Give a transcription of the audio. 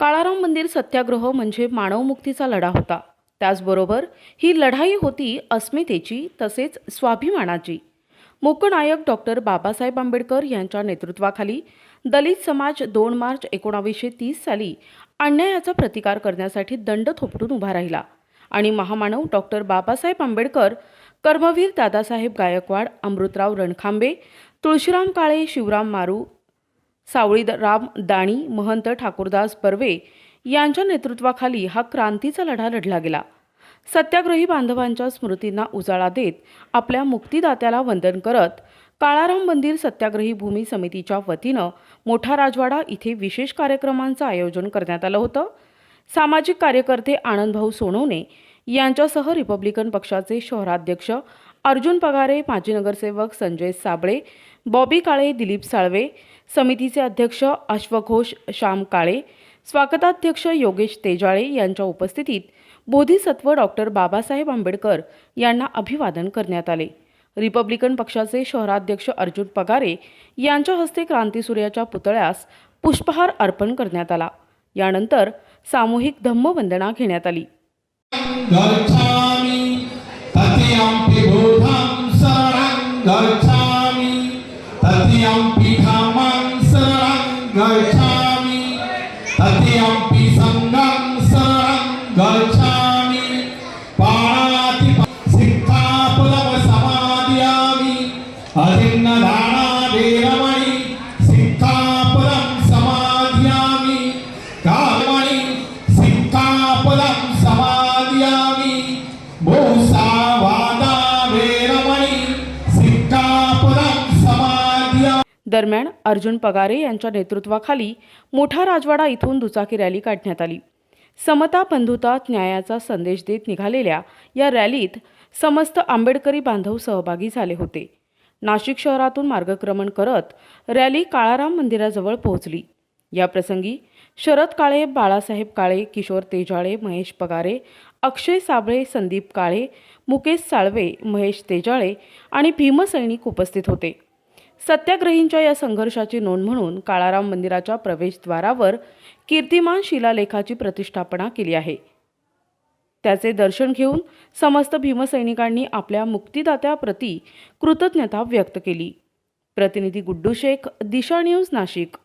काळाराम मंदिर सत्याग्रह म्हणजे मानवमुक्तीचा लढा होता. त्याचबरोबर ही लढाई होती अस्मितेची तसेच स्वाभिमानाची. मूकनायक डॉक्टर बाबासाहेब आंबेडकर यांच्या नेतृत्वाखाली दलित समाज दोन मार्च एकोणावीसशे तीस साली अन्यायाचा प्रतिकार करण्यासाठी दंड थोपटून उभा राहिला आणि महामानव डॉक्टर बाबासाहेब आंबेडकर कर्मवीर दादासाहेब गायकवाड अमृतराव रणखांबे तुळशीराम काळे शिवराम मारू सावळी राम दाणी महंत ठाकूरदास बर्वे यांच्या नेतृत्वाखाली हा क्रांतीचा लढा लढला गेला. सत्याग्रही बांधवांच्या स्मृतींना उजाळा देत आपल्या मुक्तीदात्याला वंदन करत काळाराम मंदिर सत्याग्रही भूमी समितीच्या वतीनं मोठा राजवाडा इथे विशेष कार्यक्रमांचं आयोजन करण्यात आलं होतं. सामाजिक कार्यकर्ते आनंदभाऊ सोनवणे यांच्यासह रिपब्लिकन पक्षाचे शहराध्यक्ष अर्जुन पगारे माजी नगरसेवक संजय साबळे बॉबी काळे दिलीप साळवे समितीचे अध्यक्ष अश्वघोष श्याम काळे स्वागताध्यक्ष योगेश तेजाळे यांच्या उपस्थितीत बोधिसत्व डॉक्टर बाबासाहेब आंबेडकर यांना अभिवादन करण्यात आले. रिपब्लिकन पक्षाचे शहराध्यक्ष अर्जुन पगारे यांच्या हस्ते क्रांतीसूर्याच्या पुतळ्यास पुष्पहार अर्पण करण्यात आला. यानंतर सामूहिक धम्मवंदना घेण्यात आली. गच्छामि तत्यम्पि धम्मं शरणं गच्छामि तत्यम्पि सङ्गं शरणं गच्छामि पाणाति सिक्खापदं समादयामि अधिन्नदाना वेरमणि सिक्खापदं समादयामि कामणि दरम्यान अर्जुन पगारे यांच्या नेतृत्वाखाली मोठा राजवाडा इथून दुचाकी रॅली काढण्यात आली. समता बंधुता न्यायाचा संदेश देत निघालेल्या या रॅलीत समस्त आंबेडकरी बांधव सहभागी झाले होते. नाशिक शहरातून मार्गक्रमण करत रॅली काळाराम मंदिराजवळ पोहोचली. याप्रसंगी शरद काळे बाळासाहेब काळे किशोर तेजाळे महेश पगारे अक्षय साबळे संदीप काळे मुकेश साळवे महेश तेजाळे आणि भीमसैनिक उपस्थित होते. सत्याग्रहींच्या या संघर्षाची नोंद म्हणून काळाराम मंदिराच्या प्रवेशद्वारावर कीर्तिमान शिलालेखाची प्रतिष्ठापना केली आहे. त्याचे दर्शन घेऊन समस्त भीमसैनिकांनी आपल्या मुक्तिदात्याप्रती कृतज्ञता व्यक्त केली. प्रतिनिधी गुड्डू शेख दिशा न्यूज नाशिक.